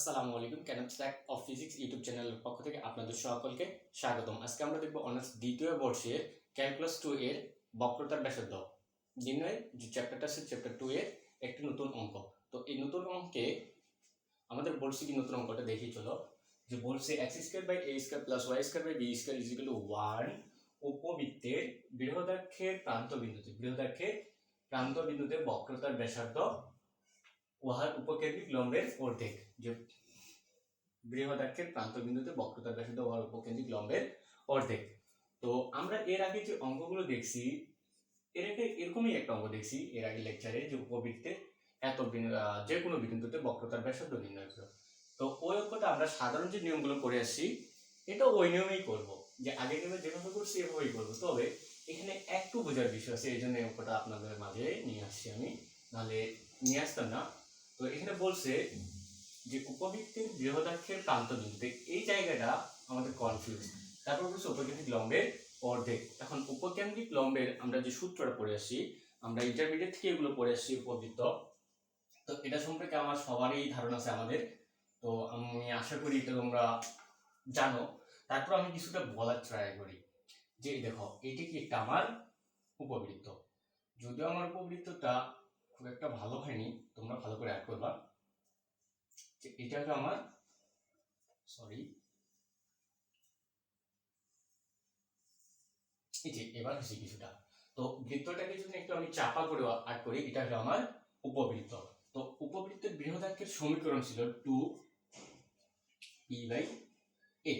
আসসালামু আলাইকুম ক্যানপ স্ট্যাক অফ ফিজিক্স ইউটিউব চ্যানেলের পক্ষ থেকে আপনাদের সকলকে স্বাগতম। আজকে আমরা দেখব অনার্স দ্বিতীয় বর্ষে ক্যালকুলাস টু এর বক্রতার ব্যাসার্ধ। নির্ণয়ের যে চ্যাপ্টারটা আছে চ্যাপ্টার টু এর একটি নতুন অঙ্ক। তো এই নতুন অঙ্কে আমাদের বলছি কি নতুন অঙ্কটা দেখি, চলো। যে বলছে X square by A square plus Y square by B square is equal to one উপবৃত্তের বৃহদাক্ষের প্রান্ত বিন্দুতে বৃহদাক্ষের প্রান্ত বিন্দুতে বক্রতার ব্যাসার্ধ উহার উপকেন্দ্রিক লম্বের অর্ধেক, যে বৃহদাক্ষের প্রান্ত বিন্দুতে বক্রতার ব্যাসার্ধ উহার উপকেন্দ্রিক লম্বের অর্ধেক। তো আমরা এর আগে যে অঙ্কগুলো দেখছি, এর আগে এরকমই একটা অঙ্ক দেখছি, এর আগে লেকচারে যে উপবৃত্তে এত যে কোনো বিন্দুতে বক্রতার ব্যাসার্ধ নির্ণয় তো ওই অঙ্কটা আমরা সাধারণ যে নিয়মগুলো করে আসছি, এটা ওই নিয়মেই করব। যে আগের নিয়মে যেভাবে করছি এভাবেই করব। তবে এখানে একটু বোঝার বিষয় আছে, এই জন্য অঙ্কটা আপনাদের মাঝে নিয়ে আসছি আমি। নাহলে নিয়ে আসতাম না। তো এখানে বলছে যে উপবৃত্তের বৃহদাক্ষের প্রান্ত বিন্দুতে এই জায়গাটা আমাদের কনফিউজ তারপর বলছে উপকেন্দ্রিক লম্বের অর্ধেক। এখন উপকেন্দ্রিক লম্বের আমরা যে সূত্রটা পড়ে আসছি আমরা ইন্টারমিডিয়েট থেকে এগুলো পড়ে আসছি উপবৃত্ত। তো এটা সম্পর্কে আমার সবারই ধারণা আছে আমাদের। তো আমি আশা করি এটা তোমরা জানো। তারপর আমি কিছুটা বলার ট্রাই করি। যে দেখো, এটি কি একটা আমার উপবৃত্ত? যদিও আমার উপবৃত্তটা খুব একটা ভালো হয়নি, তোমরা ভালো করে অ্যাড করবা। এটা হলো আমার সরি এই যে এবার হচ্ছে কিছুটা। তো বৃত্তটাকে যদি একটু আমি চাপা করে আট করি, এটা হলো আমার উপবৃত্ত। তো উপবৃত্তের বৃহদাক্ষের সমীকরণ ছিল টু পি বাই এ।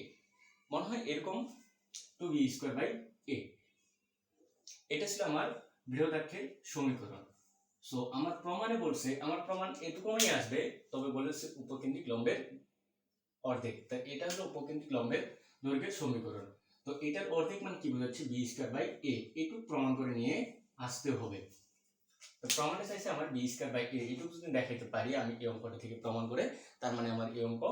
মনে হয় এরকম two B square by A. এটা ছিল আমার বৃহদাক্ষের সমীকরণ। সো আমার প্রমাণে বলছে, আমার প্রমাণ এটুকুই আসবে, তবে বলেছে উপকেন্দ্রিক লম্বের অর্ধেক। তা এটা হলো উপকেন্দ্রিক লম্বের দৈর্ঘ্যের সমীকরণ। তো এটার অর্ধেক মানে কি বোঝাচ্ছে? বি স্কোয়ার বাই এ এটুকু প্রমাণ করে নিয়ে আসতে হবে। তো প্রমাণে চাইছে আমার বি স্কোয়ার বাই এ এটুকু যদি দেখাইতে পারি, আমি এই অঙ্কটা থেকে প্রমাণ করে, তার মানে আমার এই অঙ্ক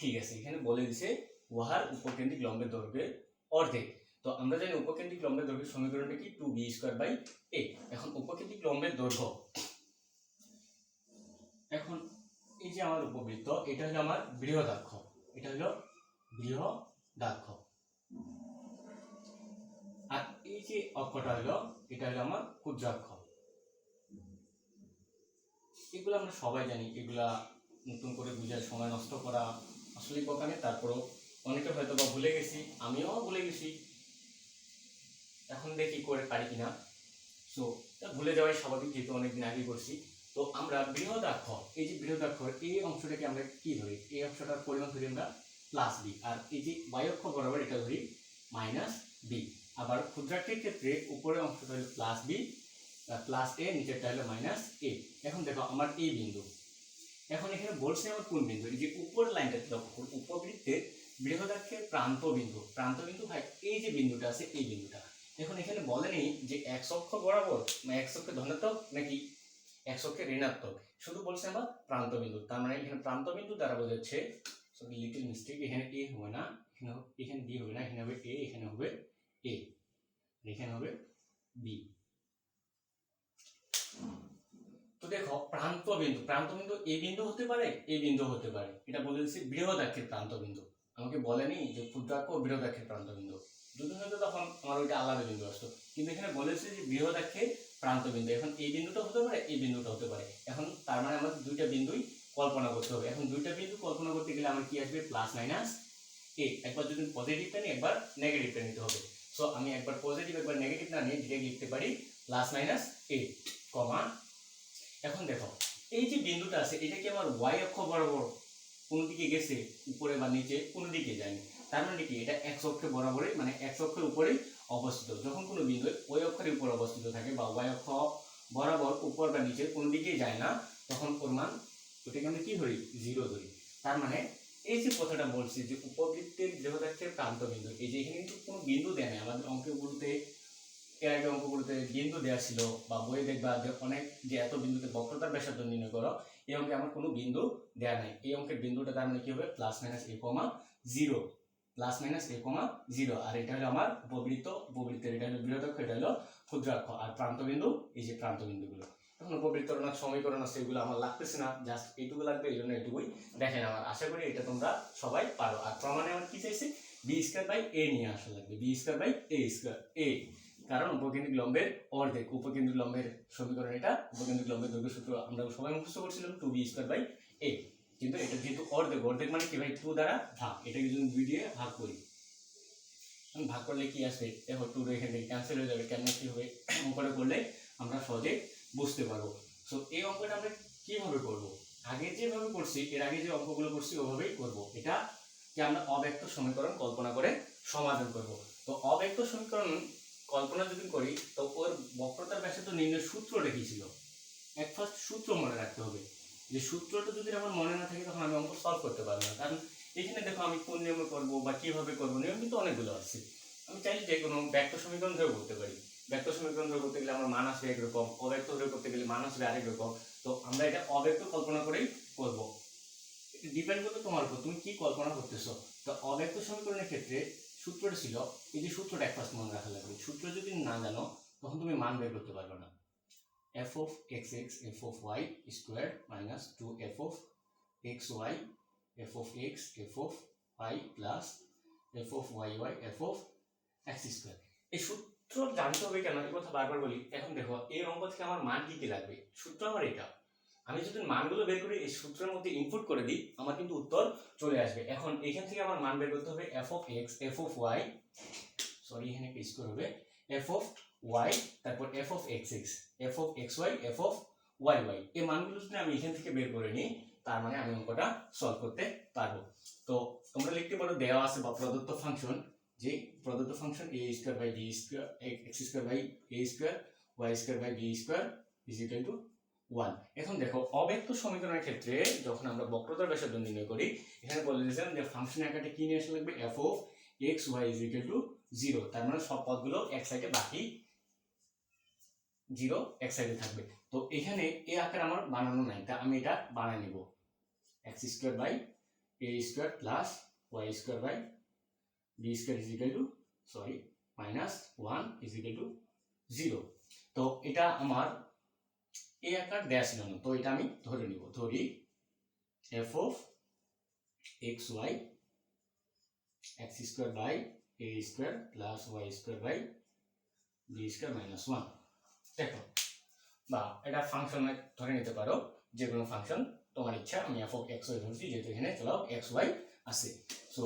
ঠিক আছে। এখানে বলে দিছে, উহার উপকেন্দ্রিক লম্বের দৈর্ঘ্যের অর্ধেক। তো আমরা জানি উপকেন্দ্রিক লম্বের দৈর্ঘ্যের সমীকরণটা কি? Two B square by A এখন উপকেন্দ্রিক লম্বের দৈর্ঘ্য এখন এই যে উপবৃত্ত এটা হলো আমার বৃহদাক্ষ। এটা হলো বৃহদাক্ষ। আর এই যে অক্ষটা হলো, এটা হলো আমার ক্ষুদ্রাক্ষ। এগুলো আমরা সবাই জানি, এগুলা নতুন করে বুঝার সময় নষ্ট করা আসলে তারপরও অনেকে হয়তো বা ভুলে গেছি, আমিও ভুলে গেছি। এখন দেখি করে পারি কিনা। সো ভুলে যাওয়াই স্বাভাবিক, যেহেতু অনেকদিন আগে করছি। তো আমরা বৃহদাক্ষর, এই যে বৃহদাক্ষর, এই অংশটাকে আমরা কি ধরি? এই অংশটার পরিমাণ ধরি আমরা প্লাস বি আর এই যে বায়ক্ষ বরাবর এটা ধরি মাইনাস বি আবার ক্ষুদ্রাক্ষের ক্ষেত্রে উপরের অংশটা হলো প্লাস বি প্লাস এ নিচেরটা হলো মাইনাস এ এখন দেখো আমার এই বিন্দু। এখন এখানে বলছে আমার কোন বিন্দু? এই যে উপর লাইনটা লক্ষ্য করুন উপবৃত্তের বৃহদাক্ষের প্রান্ত বিন্দু। প্রান্ত বিন্দু ভাই এই যে বিন্দুটা আছে, এই বিন্দুটা। এখন এখানে বলেনি যে এক অক্ষ বরাবর এক অক্ষে ধনাত্মক নাকি এক অক্ষে ঋণাত্মক। শুধু বলছে আমার প্রান্ত বিন্দু তার মানে এখানে প্রান্ত বিন্দু দ্বারা বোঝাচ্ছে লিটল মিস্টেক এখানে এ হবে না, এখানে এখানে বি হবে না, এখানে হবে এ এখানে হবে এ এখানে হবে বি তো দেখো প্রান্ত বিন্দু প্রান্ত বিন্দু এ বিন্দু হতে পারে এ বিন্দু হতে পারে। এটা বলে দিচ্ছি বৃহদাক্ষের প্রান্ত বিন্দু আমাকে বলেনি যে ক্ষুদ্রাক্ষ বৃহদাক্ষের প্রান্ত বিন্দু যদি হয়তো তখন আমার ওইটা আলাদা বিন্দু আসতো। কিন্তু এখানে বলেছে যে বৃহদাক্ষের প্রান্ত বিন্দু। এখন এই বিন্দুটা হতে পারে, এই বিন্দুটা হতে পারে। এখন তার মানে আমাদের দুইটা বিন্দুই কল্পনা করতে হবে। এখন দুইটা বিন্দু কল্পনা করতে গেলে আমার কি আসবে? প্লাস মাইনাস এ একবার যদি পজিটিভটা নিই, একবার নেগেটিভটা নিতে হবে। সো আমি একবার পজিটিভ একবার নেগেটিভ না নিয়ে ডিরেক্ট লিখতে পারি প্লাস মাইনাস এ কমা এখন দেখো, এই যে বিন্দুটা আছে, এটা কি আমার ওয়াই অক্ষ বরাবর কোন দিকে গেছে? উপরে বা নিচে কোন দিকে যায়নি। তার মানে কি? এটা এক অক্ষে বরাবরই মানে এক অক্ষের উপরেই অবস্থিত। যখন কোনো বিন্দু ওই অক্ষের উপর অবস্থিত থাকে বা ওয়াই অক্ষ বরাবর উপর বা নিচে কোন দিকেই যায় না, তখন ওর মান ওটাকে আমরা কি ধরি? জিরো ধরি। তার মানে এই যে কথাটা বলছি যে উপবৃত্তের বৃহদাক্ষের প্রান্ত বিন্দু, এই যে এখানে কিন্তু কোনো বিন্দু দেয় না আমাদের অঙ্কগুলোতে, এর আগে অঙ্কগুলোতে বিন্দু দেওয়া ছিল বা বইয়ে দেখবা যে অনেক যে এত বিন্দুতে বক্রতার ব্যাসার্ধ নির্ণয় করো, এই অঙ্কে আমার কোনো বিন্দু দেওয়া নাই। এই অঙ্কের বিন্দুটা তার মানে কি হবে? Plus minus A comma zero plus minus A comma zero আর এটা হলো আমার উপবৃত্ত উপবৃত্তের এটা হলো বৃহদাক্ষ, এটা হলো ক্ষুদ্রাক্ষ। আর প্রান্ত বিন্দু, এই যে প্রান্ত বিন্দুগুলো। এখন উপবৃত্তর অনেক সমীকরণ আছে, এগুলো আমার লাগতেছে না জাস্ট এইটুকু লাগবে, এই জন্য এটুকুই দেখেন আমার। আশা করি এটা তোমরা সবাই পারো। আর প্রমাণে আমার কি চাইছে? বি স্কোয়ার বাই এ নিয়ে আসা লাগবে। B square by A square এ কারণ উপকেন্দ্রিক লম্বের অর্ধেক, উপকেন্দ্রিক লম্বের সমীকরণ এটা, উপকেন্দ্রিক লম্বের দৈর্ঘ্য সূত্র আমরা সবাই মুখস্থ করছিলাম two B square by A কিন্তু এটা যেহেতু অর্ধেক অর্ধেক মানে কি ভাই? টু দ্বারা ভাগ। এটাকে যদি দুই দিয়ে ভাগ করি ভাগ করলে কি আসবে দেখো টু এখান ক্যান্সেল হয়ে যাবে। কেন কি হবে? অঙ্কটা করলে আমরা সহজে বুঝতে পারব। সো এই অঙ্কটা আমরা কীভাবে করব? আগে যেভাবে করছি, এর আগে যে অঙ্কগুলো করছি, ওভাবেই করব। এটা যে আমরা অব্যক্ত সমীকরণ কল্পনা করে সমাধান করব। তো, অব্যক্ত সমীকরণ কল্পনা যদি করি, তো ওর বক্রতার তো নির্ণয় সূত্র রেখেছিল এক ফার্স্ট সূত্র মনে রাখতে হবে। যে সূত্রটা যদি আমার মনে না থাকে তখন আমি অঙ্ক সলভ করতে পারব না। কারণ এখানে দেখো আমি কোন নিয়মে করব বা কীভাবে করব, নিয়ম কিন্তু অনেকগুলো আছে। আমি চাইলে যে কোনো ব্যক্ত সমীকরণ ধরে করতে পারি। ব্যক্ত সমীকরণ ধরে করতে গেলে আমার মান আসবে একরকম অব্যক্ত ধরে করতে গেলে মান আসবে আরেক রকম। তো আমরা এটা অব্যক্ত কল্পনা করেই করব। ডিপেন্ড করবে তোমার উপর, তুমি কি কল্পনা করতেছো? তো অব্যক্ত সমীকরণের ক্ষেত্রে সূত্রটা ছিল, এই যে সূত্রটা এক ফার্স্ট মনে রাখা লাগবে। সূত্র যদি না জানো, তখন তুমি মান বের করতে পারবে না। X F of Y square minus two F of X Y F of X F of Y plus F of Y Y F of X square এই সূত্র জানতে হবে কেন এই কথা বারবার বলি এখন দেখো এই অঙ্ক থেকে আমার মান কি কি লাগবে সূত্র আমার এটা আমি যদি মানগুলো বের করে এই সূত্রের মধ্যে ইনপুট করে দিই আমার কিন্তু উত্তর চলে আসবে এখন এখান থেকে আমার মান বের করতে হবে F of X F of Y sorry এখানে একটা স্কোর হবে এফ অফ ওয়াই তারপর F of X X F of X Y F of Y Y এই মানগুলো যদি আমি এখান থেকে বের করে নিই, তার মানে আমি অঙ্কটা সলভ করতে পারব। তো তোমরা লিখতে পারো, দেওয়া আছে বা প্রদত্ত ফাংশন যে প্রদত্ত function A square by B square X square by A square Y square by B square is equal to one এখন দেখো, অব্যক্ত সমীকরণের ক্ষেত্রে যখন আমরা বক্রতার ব্যাসার্ধ নির্ণয় করি, এখানে বলে দিয়েছিলাম যে ফাংশন আকারে কি নিয়ে আসা লাগবে? F of X Y is equal to zero তার মানে সব পদগুলো এক সাইডে বাকি জিরো এক সাইডে থাকবে। তো এখানে এ আকার আমার বানানো নাই, তা আমি এটা বানায় নিব। X square by A square plus Y square by B square is to sorry minus one is to zero তো এটা আমার এ আকার দেয়া ছিল না, তো এটা আমি ধরে নিব। ধরি f of x y x square by a square plus y square by b square minus one দেখো, বা এটা ফাংশন ধরে নিতে পারো, যে কোনো ফাংশন তোমার ইচ্ছা, আমি এফ এক্স ওয়াই ধরছি যেহেতু এখানে, চলো এক্স ওয়াই আছে সো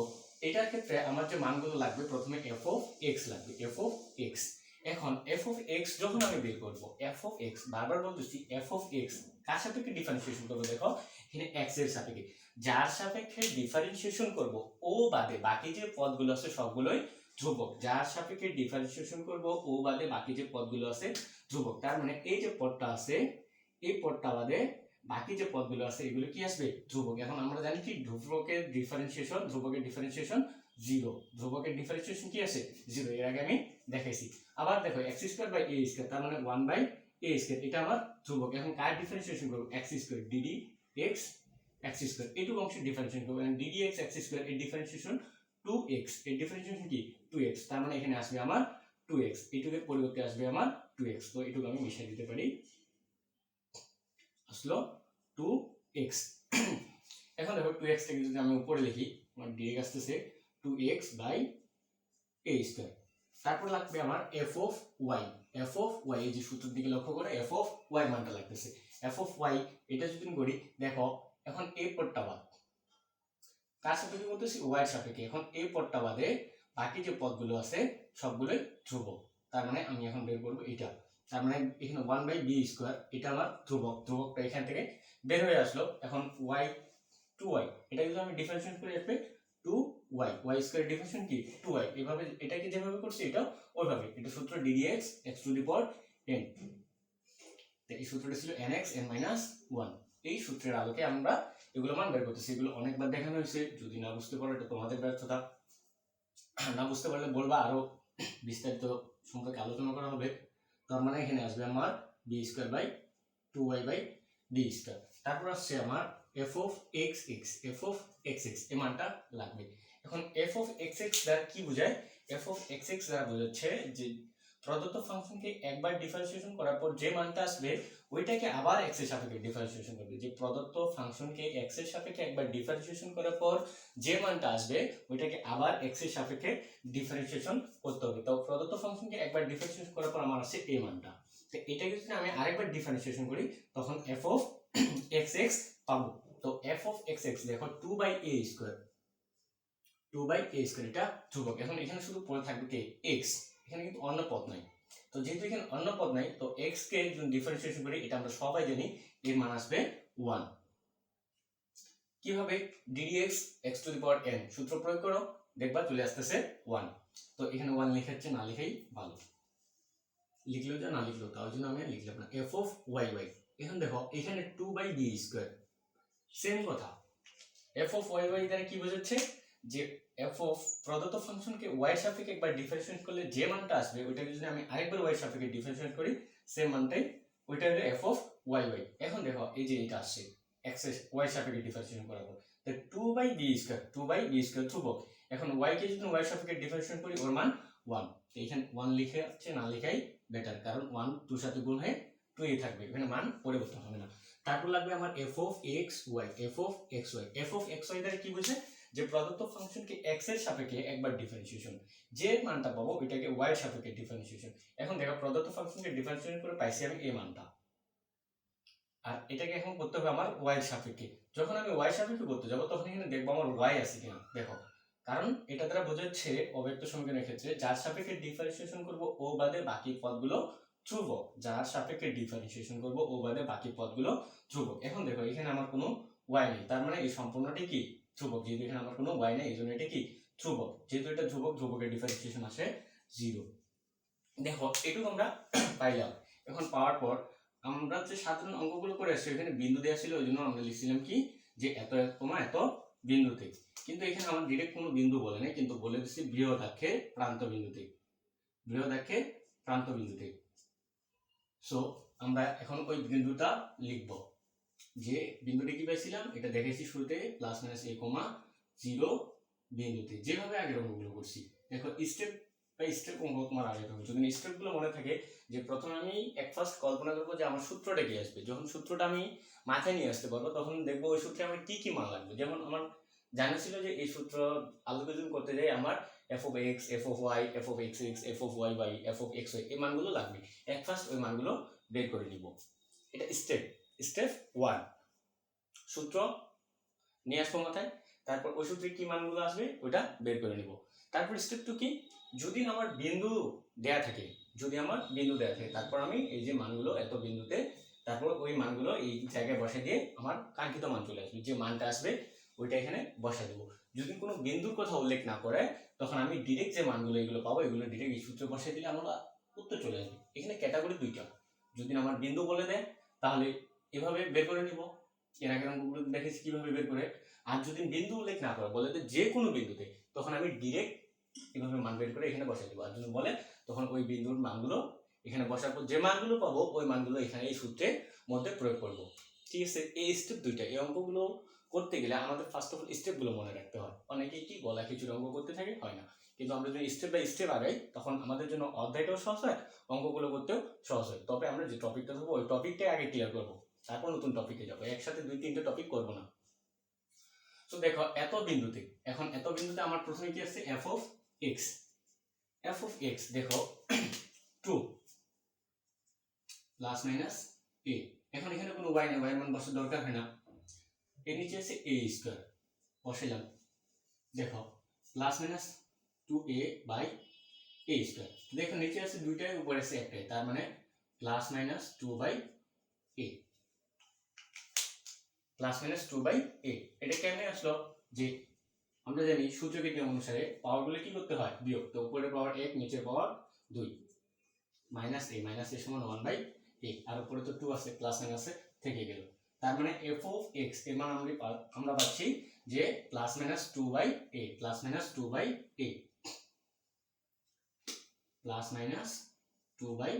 এটার ক্ষেত্রে আমার যে মানগুলো লাগবে, প্রথমে এফ অফ এক্স লাগবে এফ অফ এক্স এখন এফ অফ এক্স যখন আমি বের করব এফ অফ এক্স বারবার বলতেছি এফ অফ এক্স কার সাপেক্ষে ডিফারেন্সিয়েশন করব দেখো? এখানে এক্সের সাপেক্ষে। যার সাপেক্ষে ডিফারেন্সিয়েশন করব, ও বাদে বাকি যে পদগুলো আছে, সবগুলোই ধ্রুবক। যার সাপেক্ষে ডিফারেন্সিয়েশন করব, ও বাদে বাকি যে পদগুলো আছে ধ্রুবক তার মানে এই যে পদটা আছে, এই পদটা বাদে বাকি যে পদগুলো আছে, এগুলো কি আসবে? ধ্রুবক। এখন আমরা জানি কি? ধ্রুবকের ডিফারেন্সিয়েশন ধ্রুবকের ডিফারেন্সিয়েশন জিরো ধ্রুবকের ডিফারেন্সিয়েশন কি আছে? জিরো এর আগে আমি দেখাইছি। আবার দেখো x square by a square তার মানে ওয়ান বাই এ স্কোয়ার এটা আমার ধ্রুবক। এখন কার ডিফারেন্সিয়েশন করব? X square d d x x square এইটুকু অংশ ডিফারেন্সিয়েশন করব। D d x x square এর ডিফারেন্সিয়েশন টু এক্সের ডিফারেন্সিয়েশন কি? টু এক্স তার মানে এখানে আসবে আমার টু এক্স এইটুকের পরিবর্তে আসবে আমার টু এক্স তো এইটুকু আমি মিশিয়ে দিতে পারি। আসলো টু এক্স এখন দেখো টু এক্স থেকে যদি আমি উপরে লিখি, আমার ডিএক্স আসতেছে two x by a square তারপর লাগবে আমার f of y f of y এই যে সূত্রের দিকে লক্ষ্য করে এফ অফ ওয়াই মানটা লাগতেছে। এফ অফ ওয়াই এটা যদি আমি করি, দেখো, এখন এই পদটা বাদ। কার সাপেক্ষে বলতেছি ওয়াই সাপেক্ষে। এখন এই পদটা বাদে বাকি যে পদগুলো আছে, সবগুলোই ধ্রুবক। তার মানে আমি এখন বের করব এটা। তার মানে এখানে ওয়ান বাই বি স্কোয়ার এটা আমার ধ্রুবক। ধ্রুবকটা এখান থেকে বের হয়ে আসলো। এখন ওয়াই টু ওয়াই এটা যদি আমি ডিফারেন্সিয়েট করে আসবে two y y square differentiation কি? টু ওয়াই এভাবে এটাকে যেভাবে করছি, এটাও ওইভাবে। এটা সূত্র d d x x to the power n এই সূত্রটা ছিল n x n minus one এই সূত্রের আলোকে আমরা এগুলো মান বের করতেছি। এগুলো অনেকবার দেখানো হয়েছে। যদি না বুঝতে পারো, এটা তোমাদের ব্যর্থতা। না বুঝতে পারলে বলবা, আরও বিস্তারিত সম্পর্কে আলোচনা করা হবে। তার মানে এখানে আসবে আমার b square by two y by d square তারপর আসছে আমার f of x x f of x x এই মানটা লাগবে। এখন এফ অফ এক্স এক্স দ্বারা কি বোঝায়? এফ অফ এক্স এক্স দ্বারা বোঝাচ্ছে যে প্রদত্ত ফাংশনকে একবার ডিফারেন্সিয়েশন করার পর যে মানটা আসবে, ওইটাকে আবার এক্সের সাপেক্ষে ডিফারেন্সিয়েশন করবে। যে প্রদত্ত ফাংশনকে এক্সের সাপেক্ষে একবার ডিফারেন্সিয়েশন করার পর যে মানটা আসবে, ওইটাকে আবার এক্সের সাপেক্ষে ডিফারেন্সিয়েশন করতে হবে। তো প্রদত্ত ফাংশনকে একবার ডিফারেন্সিয়েশন করার পর আমার আসছে এই মানটা। তো এটাকে যদি আমি আরেকবার ডিফারেন্সিয়েশন করি, তখন এফ অফ এক্স এক্স পাবো। তো এফ অফ এক্স এক্স দেখো two by a square two by a square এটা ধ্রুবক। এখন এখানে শুধু পড়ে থাকবে কে? এক্স এখানে কিন্তু অন্য পদ নাই। তো যেহেতু এখানে অন্য পদ নাই, তো এক্স কে যদি ডিফারেন্সিয়েশন করি, এটা আমরা সবাই জানি এর মান আসবে ওয়ান কীভাবে? D d x x to the power n সূত্র প্রয়োগ করো, দেখবা চলে আসতেছে ওয়ান তো এখানে ওয়ান লেখা হচ্ছে, না লেখাই ভালো। লিখলেও যা না লিখলেও তার জন্য আমি লিখলাম না। এফ অফ ওয়াই ওয়াই এখন দেখো, এখানে two by b square same কথা। এফ অফ ওয়াই ওয়াই দ্বারা কি বোঝাচ্ছে? যে এফ অফ প্রদত্ত ফাংশনকে ওয়াই সাপেক্ষে একবার ডিফারেন্সিয়েট করলে যে মানটা আসবে, ওইটাকে যদি আমি আরেকবার ওয়াই সাপেক্ষে ডিফারেন্সিয়েট করি সেম মানটাই ওইটা হলো এফ অফ ওয়াই ওয়াই এখন দেখো, এই যে এটা আসছে এক্স ওয়াই সাপেক্ষে ডিফারেন্সিয়েশন করার পর। তো two by b square two by b square ধ্রুবক। এখন ওয়াই কে যদি ওয়াই সাপেক্ষে ডিফারেন্সিয়েট করি, ওর মান ওয়ান তো এখানে ওয়ান লিখে আছে না লেখাই বেটার কারণ ওয়ান টুর সাথে গুণ হয়ে টু এ থাকবে, এখানে মান পরিবর্তন হবে না। তারপর লাগবে আমার f of x y f of x y f of x y দ্বারা কি বোঝে যে প্রদত্ত ফাংশনকে এক্সের সাপেক্ষে একবার ডিফারেন্সিয়েশন যে মানটা পাবো ওইটাকে ওয়াই এর সাপেক্ষে ডিফারেন্সিয়েশন এখন দেখো, প্রদত্ত ফাংশনকে ডিফারেন্সিয়েশন করে পাইছি আমি এই মানটা। আর এটাকে এখন করতে হবে আমার ওয়াই এর সাপেক্ষে। যখন আমি ওয়াই সাপেক্ষে করতে যাব, তখন এখানে দেখব আমার ওয়াই আছে কিনা। দেখো, কারণ এটা দ্বারা বোঝাচ্ছে অব্যক্ত সমীকরণের ক্ষেত্রে, যার সাপেক্ষে ডিফারেন্সিয়েশন করব ও বাদে বাকি পদগুলো ধ্রুবক। যার সাপেক্ষে ডিফারেন্সিয়েশন করব ও বাদে বাকি পদগুলো ধ্রুবক। এখন দেখো, এখানে আমার কোনো ওয়াই নেই। তার মানে এই সম্পূর্ণটি কি? ধ্রুবক, যেহেতু এখানে আমার কোনো ওয়াই নেই এই জন্য এটা কি? ধ্রুবক। যেহেতু এটা ধ্রুবক, ধ্রুবকের ডিফারেন্সিয়েশন আসে জিরো দেখো, এটুকু আমরা পাইলাম। এখন পাওয়ার পর আমরা যে সাধারণ অঙ্কগুলো করে আসছি এখানে বিন্দু দেওয়া ছিল ওই জন্য আমরা লিখছিলাম কি? যে এত কমা এত বিন্দুতে। কিন্তু এখানে আমার ডিরেক্ট কোনো বিন্দু বলে নাই, কিন্তু বলে দিচ্ছি বৃহদাক্ষে প্রান্ত বিন্দুতে। বৃহদাক্ষে প্রান্ত বিন্দুতে। সো আমরা এখন ওই বিন্দুটা লিখব। যে বিন্দুটি কি পাইছিলাম? এটা দেখেছি শুরুতে প্লাস মাইনাস এ কমা জিরো বিন্দুতে। যেভাবে আগের অঙ্কগুলো করছি। দেখো স্টেপ বাই স্টেপ অঙ্ক তোমার আগে হবে। যদি স্টেপগুলো মনে থাকে যে প্রথমে আমি এক ফার্স্ট কল্পনা করব যে আমার সূত্রটা কি আসবে। যখন সূত্রটা আমি মাথায় নিয়ে আসতে পারব, তখন দেখব ওই সূত্রে আমার কি কি মান লাগবে। যেমন আমার জানা ছিল যে এই সূত্র আলোচনা করতে যাই আমার f of x f of y f of x x f of y y f of x y এই মানগুলো লাগবে। এক ফার্স্ট ওই মানগুলো বের করে নিব। এটা স্টেপ স্টেপ ওয়ান সূত্র নিয়ে আসব মাথায়। তারপর ওই সূত্রে কি মানগুলো আসবে ওটা বের করে নিব। তারপর স্টেপ টু কি? যদি আমার বিন্দু দেয়া থাকে, যদি আমার বিন্দু দেয়া থাকে, তারপর আমি এই যে মানগুলো, এত বিন্দুতে, তারপর ওই মানগুলো এই জায়গায় বসে দিয়ে আমার কাঙ্ক্ষিত মান চলে আসবে। যে মানটা আসবে, ওইটা এখানে বসা দেবো। যদি কোনো বিন্দুর কথা উল্লেখ না করে, তখন আমি ডিরেক্ট যে মানগুলো এগুলো পাবো, এগুলো ডিরেক্ট এই সূত্রে বসে দিলে আমার উত্তর চলে আসবে। এখানে ক্যাটাগরি দুইটা। যদি আমার বিন্দু বলে দেয়, তাহলে এভাবে বের করে নিব। এর আগের অঙ্কগুলো দেখেছি কীভাবে বের করে। আর যদি বিন্দু উল্লেখ না করে, বলে যে কোনো বিন্দুতে, তখন আমি ডিরেক্ট এভাবে মান বের করে এখানে বসাই দেবো। আর যদি বলে, তখন ওই বিন্দুর মানগুলো এখানে বসার পর যে মানগুলো পাবো, ওই মানগুলো এখানে এই সূত্রের মধ্যে প্রয়োগ করব। ঠিক আছে? এই স্টেপ দুইটা, এই অঙ্কগুলো করতে গেলে আমাদের ফার্স্ট অফ অল স্টেপগুলো মনে রাখতে হয়। অনেকে কি গলা কিছু অঙ্ক করতে থাকে? হয় না। কিন্তু আমরা যদি স্টেপ বাই স্টেপ আগাই, তখন আমাদের জন্য অধ্যায়টাও সহজ হয়, অঙ্কগুলো করতেও সহজ হয়। তবে আমরা যে টপিকটা ধরবো, ওই টপিকটাই আগে ক্লিয়ার করব। তারপর নতুন টপিকে যাব। একসাথে দুই, তিনটে টপিক করব না। তো দেখো, এত বিন্দুতে, এখন এত বিন্দুতে আমার প্রথমে কি আসছে? F of x f of x দেখো টু প্লাস মাইনাস এ এখন এখানে কোনো ওয়াই নেই ওয়াই মান বসার দরকার হয় না। এর নিচে আছে এ স্কোয়ার বসাইলাম। দেখো plus minus two a by a square দেখো, নিচে আছে দুইটাই, উপরে আছে একটাই, তার মানে plus minus two by a plus minus two by a এটা কেমনে আসলো? যে আমরা জানি সূচকের নিয়ম অনুসারে পাওয়ারগুলো কি করতে হয়? বিয়োগ। তো উপরের পাওয়ার এক, নিচের পাওয়ার দুই। মাইনাস এ মাইনাস এ সমান ওয়ান বাই এ আর উপরে তো টু আছে প্লাস মাইনাসে থেকে গেল। তার মানে এফ অফ এক্সের মান আমরা আমরা পাচ্ছি যে plus minus two by a plus minus two by a plus minus two by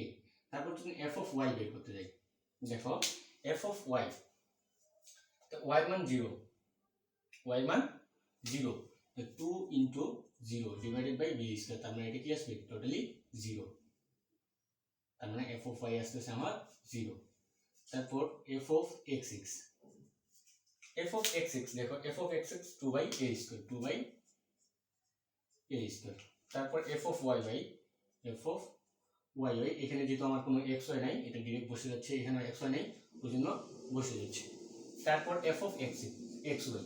a তারপর যদি এফ অফ ওয়াই বের করতে যাই, দেখো এফ অফ ওয়াই ওয়াই মান জিরো ওয়াই মান zero two into zero divided by b square তার মানে এটা কি আসবে? টোটালি জিরো তার মানে এফ অফ ওয়াই আসতেছে আমার জিরো তারপর f of x x f of x x দেখো f of x x two by a square two by a square তারপর f of y by f of y y এখানে যেহেতু আমার কোনো x Y নাই, এটা direct বসে যাচ্ছে এখানে এক্স ওয়াই নেই, ওই জন্য বসে যাচ্ছে। তারপর f of x x y.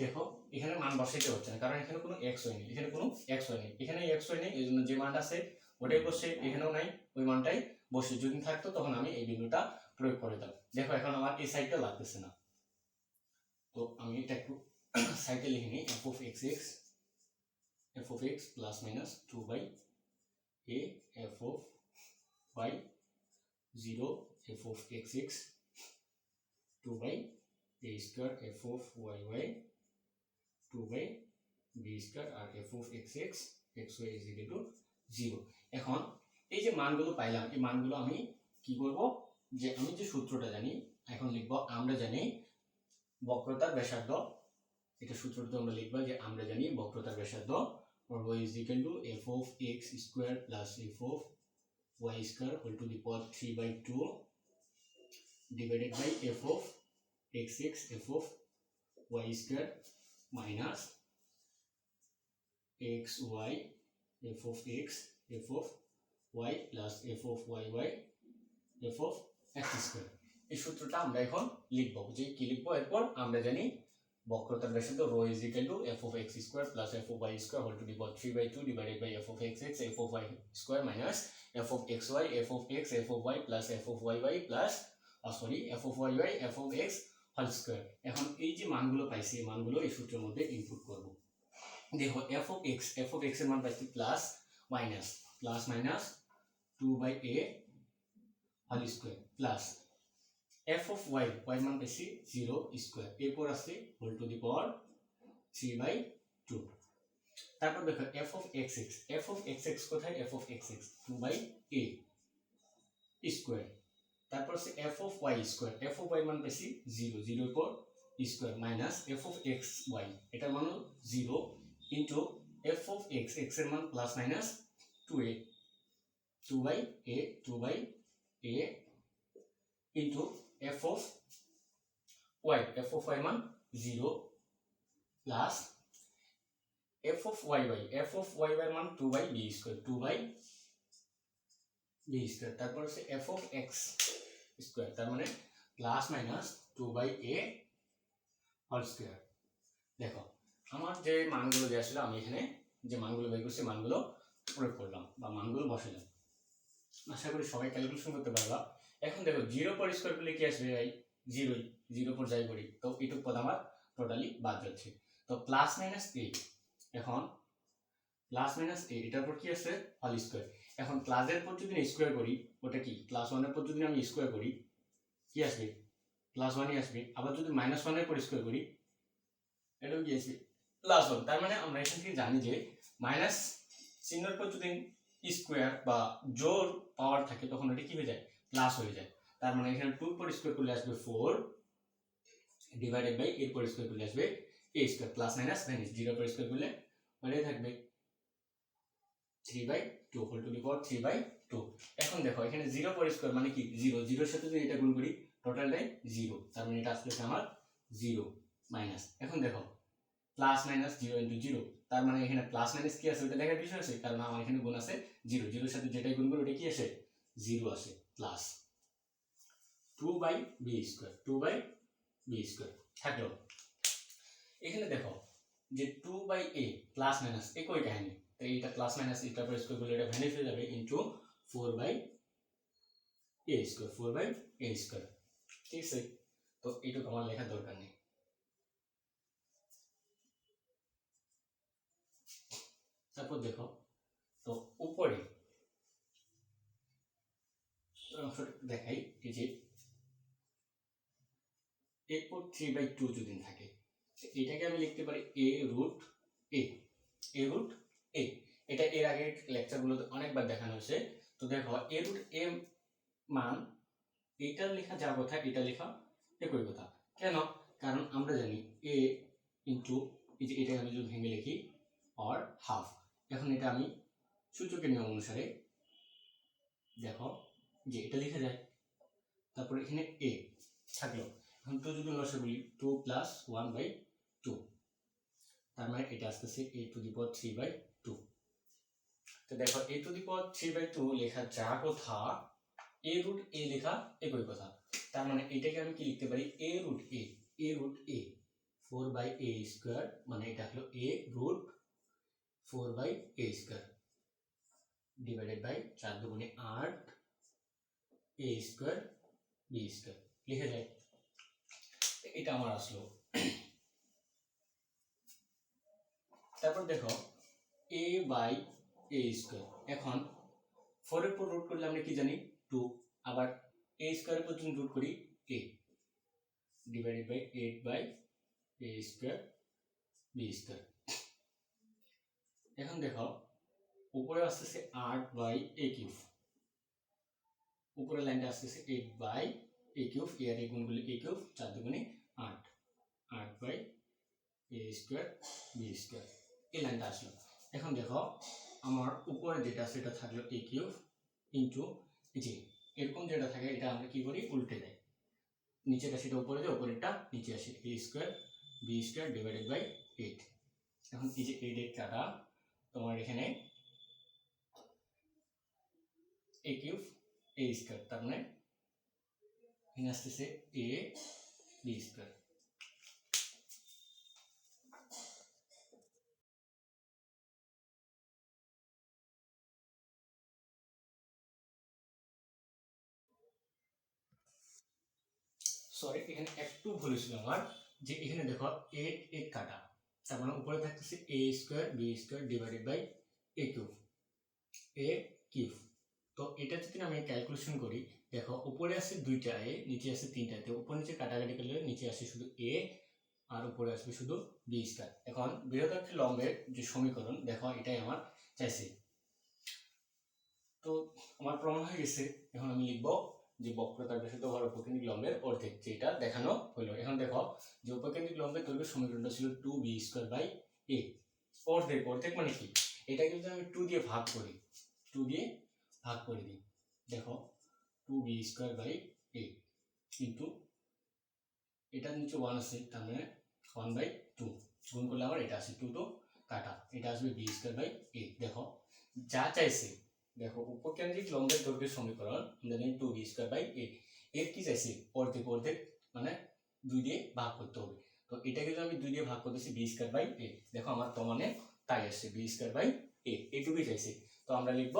দেখো, এখানে মান বসাইতে হচ্ছে না, কারণ এখানে কোনো এক্স ওয়াই নেই, এখানে কোনো এক্স ওয়াই নেই। এখানে এক্স ওয়াই নেই এই জন্য যে মানটা আছে, ওটাই বসে, এখানেও নাই, ওই মানটাই বসে। যদি থাকতো, তখন আমি এই বিন্দুটা প্রয়োগ করে দিতাম। দেখো, এখন আমার এই সাইডটা লাগতেছে না। তো আমি এটা একটু সাইডে লিখে নিই f of x x f of x plus minus two by a, f of y 0 f of x x 2 by a square f of y y 2 by b square আর f of x x x y is equal to 0 এখন এই যে মানগুলো পাইলাম এই মানগুলো আমি কি করব যে আমি যে সূত্রটা জানি এখন লিখব আমরা জানি বক্রতার ব্যাসার্ধ এটা সূত্রটা আমরা লিখব যে আমরা জানি বক্রতার ব্যাসার্ধ y is equal to f of x square plus f of y square whole to the power 3 by 2 divided by f of xx f of y square minus xy f of x f of y plus f of yy f of x square এই সূত্রটা আমরা এখন লিখব যে কি লিখব এরপর আমরা জানি বক্রতার ব্যাসার্ধ rho is equal to f of x square plus f of y square whole to the power three by two divided by f of x x f of y square minus f of x y f of x f of y plus f of y y plus sorry f of y y f of x whole square এখন এই যে মানগুলো পাইছি, এই মানগুলো এই সূত্রের মধ্যে ইনপুট করব। দেখো f of x f of এক্সের মান পাইছি plus minus plus minus two by a whole square plus f of y y মান পাইছি জিরো স্কোয়ার এরপর আছে whole to the power three by two তারপর দেখো f of x x f of x x কোথায়? F of x x two by a square তারপর আছে f of y square f of y মান পেয়েছি zero জিরোর পর square minus f of x y এটার মান zero into f of x এক্সের মান plus minus two a two by a two by a into f of y f of y মান zero plus f of y y f of y y মান two by b square two by b square তারপর হচ্ছে f of x square তার মানে plus minus two by a whole square দেখো, আমার যে মানগুলো যে আসলে আমি এখানে যে মানগুলো বের করছি, মানগুলো প্রয়োগ করলাম বা মানগুলো বসালাম। আশা করি সবাই ক্যালকুলেশন করতে পারবা। এখন দেখো জিরো পর স্কোয়ার করলে কি আসবে ভাই? জিরোই জিরো পর যাই করি, তো এইটুক পদ আমার টোটালি বাদ যাচ্ছে। তো প্লাস মাইনাস এ এখন প্লাস মাইনাস এ, এটার পর কি আছে? হল স্কোয়ার এখন প্লাসের পর যদি স্কোয়ার করি, ওটা কি? প্লাস ওয়ানের পর যদি আমি স্কোয়ার করি, কি আসবে? প্লাস ওয়ানই আসবে। আবার যদি মাইনাস ওয়ানের পর স্কোয়ার করি, এটাও কি আসবে? প্লাস ওয়ান তার মানে আমরা এখান থেকে জানি যে মাইনাস চিহ্নের পর যদি স্কোয়ার বা জোর পাওয়ার থাকে, তখন ওটা কি হয়ে যায়? প্লাস হয়ে যায়। তার মানে এখানে টু পর স্কোয়ার করলে আসবে ফোর ডিভাইডেড বাই এর পর স্কোয়ার করলে আসবে a square plus minus minus zero পর স্কোয়ার করলে ওটাই থাকবে। Three by two whole to the power three by two এখন দেখো, এখানে জিরো পর স্কোয়ার মানে কি? জিরো জিরোর সাথে যদি এটা গুণ করি টোটালটাই জিরো তার মানে এটা আসতেছে আমার জিরো মাইনাস এখন দেখো plus minus zero into zero তার মানে এখানে প্লাস মাইনাস কি আছে? ওটা দেখার বিষয় আছে? কারণ আমার এখানে গুণ আছে জিরো জিরোর সাথে যেটাই গুণ করি ওটা কি আসে? জিরো আসে plus two by b square two by b square থাকল? এখানে দেখো, যে two by a plus minus একই কাহিনী এইটা প্লাস মাইনাস এটা পর স্কোয়ার করলে এটা ভ্যানিশ হয়ে যাবে into four by a square four by a square ঠিক আছে? তো এইটুকু আমার লেখার দরকার নেই। তারপর দেখো, তো উপরে দেখাই, এই যে এরপর থ্রি বাই টু যদি থাকে এটাকে আমি লিখতে পারি এ রুট এ রুট এ এটা এর আগের লেকচারগুলোতে অনেকবার দেখানো হয়েছে। তো দেখো এ রুট এ মান এটার লেখা যা কথা, এটা লেখা একই কথা। কেন? কারণ আমরা জানি এ ইন্টু এই যে এটা আমি যদি ভেঙে লিখি অর হাফ এখন এটা আমি সূচকের নিয়ম অনুসারে দেখো যে এটা লেখা যায়। তারপর এখানে এ থাকল। এখন টু যদি লসে বলি two plus one by two তার মানে এটা আসতেছে a to the power three by তো দেখো a to the power three by two লেখা যা কথা এ রুট এ লেখা একই কথা। তার মানে এটাকে আমি কি লিখতে পারি? A root a a root a four by a square মানে এটা হলো a root four by a square divided by চার দুগুণে আট এ স্কোয়ার বি স্কোয়ার লিখে যায় এটা আমার আসলো। তারপর দেখো এ বাই এ স্কোয়ার এখন ফোরের পর রুট করলে আমরা কি জানি? টু আবার এ স্কোয়ারের পর যদি রুট করি a divided by eight by a square b square এখন দেখো, উপরে আসতেছে আট বাই এ কিউব উপরের লাইনটা আসতেছে eight by a cube a R a গুণগুলি এ কিউব চার দুগুণে আট আট by a square b square এই লাইনটা আসলো। এখন দেখো আমার উপরে যেটা সেটা থাকল এ কিউব ইন্টু জি এরকম যেটা থাকে, এটা আমরা কি করি? উল্টে দেয় নিচেটা সেটা উপরে যায় উপরেরটা নিচে আসে। A square b square divided by eight এখন এই যে এইট এইট কাটা তোমার এখানে এ কিউব এ স্কোয়ার তার মানে এখানে আসতেছে এ বি স্কোয়ার সরি এখানে একটু ভুল ছিল আমার, যে এখানে দেখো এইট এইট কাটা। তার মানে উপরে থাকতেছে a square, b square divided by a cube. A cube. তো এটা যদি আমি ক্যালকুলেশন করি, দেখো উপরে আছে দুইটা এ, নিচে আছে তিনটা তো উপর নিচে কাটাকাটি করলে নিচে আসে শুধু এ, আর উপরে আসবে শুধু বি স্কোয়ার। এখন বৃহদার্থী লম্বের যে সমীকরণ, দেখো এটাই আমার চাইছে। তো আমার প্রমাণ হয়ে গেছে, এখন আমি লিখব যে বক্রতার ব্যাসার্ধ হওয়ার উপকেন্দ্রিক লম্বের অর্ধেক, যেটা দেখানো হলো। এখন দেখো যে উপকেন্দ্রিক লম্বের দৈর্ঘ্য সমীকরণটা ছিল two b square by a অর্ধেক অর্ধেক মানে কি? এটা কিন্তু আমি টু দিয়ে ভাগ করি। টু দিয়ে ভাগ করে দিই। দেখো two b square by a কিন্তু এটার নিচে ওয়ান আছে, তার মানে ওয়ান বাই টু গুণ করলে আমার এটা আসে টু টু কাটা। এটা আসবে বি স্কোয়ার বাই এ দেখো, যা চাইছে দেখো, উপকেন্দ্রিক লম্বের দৈর্ঘ্যের সমীকরণ আমরা জানি two b square by a এর কি চাইছে? অর্ধেক অর্ধেক মানে দুই দিয়ে ভাগ করতে হবে। তো এটাকে যদি আমি দুই দিয়ে ভাগ করতেছি বি স্কোয়ার বাই এ দেখো, আমার প্রমাণে তাই আসছে বি স্কোয়ার বাই এ এটুকুই চাইছে। তো আমরা লিখব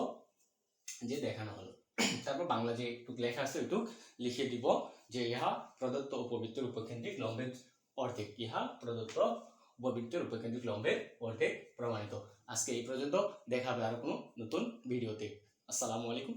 যে দেখানো হলো। তারপর বাংলা যে একটু লেখা আছে একটু লিখে দিব যে ইহা প্রদত্ত উপবৃত্তের উপকেন্দ্রিক লম্বের অর্ধেক। ইহা প্রদত্ত উপবৃত্তের উপকেন্দ্রিক লম্বের অর্ধেক প্রমাণিত। আজকে এই পর্যন্ত। দেখা হবে আর কোনো নতুন ভিডিওতে। আসসালামু আলাইকুম।